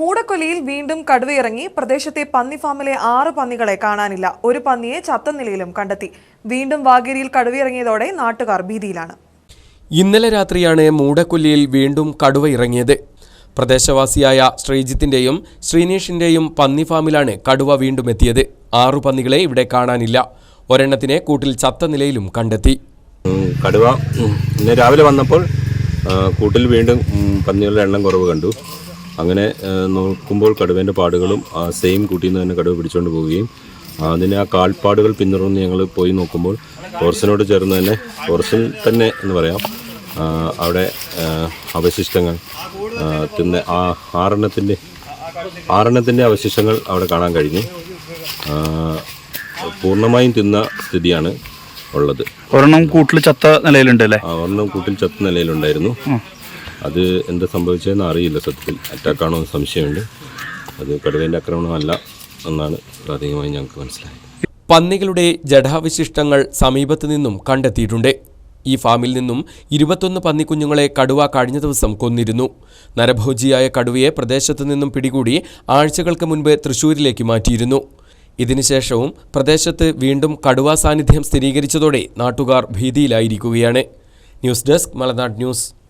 മൂടക്കൊല്ലിയിൽ വീണ്ടും കടുവയിറങ്ങി പ്രദേശത്തെ പന്നി ഫാമിലെ ആറ് പന്നികളെ കാണാനില്ല. ഒരു പന്നിയെ ചത്ത നിലയിലും കണ്ടെത്തി. വീണ്ടും വാഗേരിയിൽ കടുവയിറങ്ങിയതോടെ നാട്ടുകാർ ഭീതിയിലാണ്. ഇന്നലെ രാത്രിയാണ് മൂടക്കൊല്ലിയിൽ വീണ്ടും കടുവ ഇറങ്ങിയത് പ്രദേശവാസിയായ ശ്രീജിത്തിന്റെയും ശ്രീനീഷിന്റെയും പന്നി ഫാമിലാണ് കടുവ വീണ്ടും എത്തിയത്. ആറു പന്നികളെ ഇവിടെ കാണാനില്ല. ഒരെണ്ണത്തിനെ കൂട്ടിൽ ചത്ത നിലയിലും കണ്ടെത്തി. കടുവ ഇന്ന് രാവിലെ വന്നപ്പോൾ കൂട്ടിൽ വീണ്ടും പന്നികളുടെ എണ്ണം കുറവ് കണ്ടു. അങ്ങനെ നോക്കുമ്പോൾ കടുവേന്റെ പാടുകളും ആ സെയിം കൂട്ടിൽ നിന്ന് തന്നെ കടുവ പിടിച്ചുകൊണ്ട് പോവുകയും അതിന് ആ കാൽപ്പാടുകൾ പിന്തുടർന്ന് ഞങ്ങൾ പോയി നോക്കുമ്പോൾ ഫോറസ്റ്റിനോട് ചേർന്ന് തന്നെ ഫോറസ്റ്റിൽ തന്നെ എന്ന് പറയാം അവിടെ അവശിഷ്ടങ്ങൾ തിന്ന ആ ആറെണ്ണത്തിന്റെ ആറെണ്ണത്തിന്റെ അവശിഷ്ടങ്ങൾ അവിടെ കാണാൻ കഴിഞ്ഞു. പൂർണമായും തിന്ന സ്ഥിതിയാണ് ഉള്ളത്. ഒരെണ്ണം കൂട്ടിൽ ചത്ത നിലയിലുണ്ടല്ലേ ഒരെണ്ണം കൂട്ടിൽ ചത്ത നിലയിലുണ്ടായിരുന്നു. അത് എന്താ സംഭവിച്ചതെന്ന് അറിയില്ല സത്യത്തിൽ. അറ്റാക്കാണോ എന്ന് സംശയമുണ്ട്. അത് കടുവേന്റെ ആക്രമണമല്ല എന്നാണ് പ്രാഥമികമായി ഞങ്ങൾക്ക് മനസ്സിലായത്. പന്നികളുടെ ജഡാവശിഷ്ടങ്ങൾ സമീപത്തു നിന്നും കണ്ടെത്തിയിട്ടുണ്ട്. ഈ ഫാമിൽ നിന്നും ഇരുപത്തൊന്ന് പന്നിക്കുഞ്ഞുങ്ങളെ കടുവ കഴിഞ്ഞ ദിവസം കൊന്നിരുന്നു. നരഭോജിയായ കടുവയെ പ്രദേശത്തു നിന്നും പിടികൂടി ആഴ്ചകൾക്ക് മുൻപ് തൃശൂരിലേക്ക് മാറ്റിയിരുന്നു. ഇതിനുശേഷവും പ്രദേശത്ത് വീണ്ടും കടുവ സാന്നിധ്യം സ്ഥിരീകരിച്ചതോടെ നാട്ടുകാർ ഭീതിയിലായിരിക്കുകയാണ്. News desk Malanad news.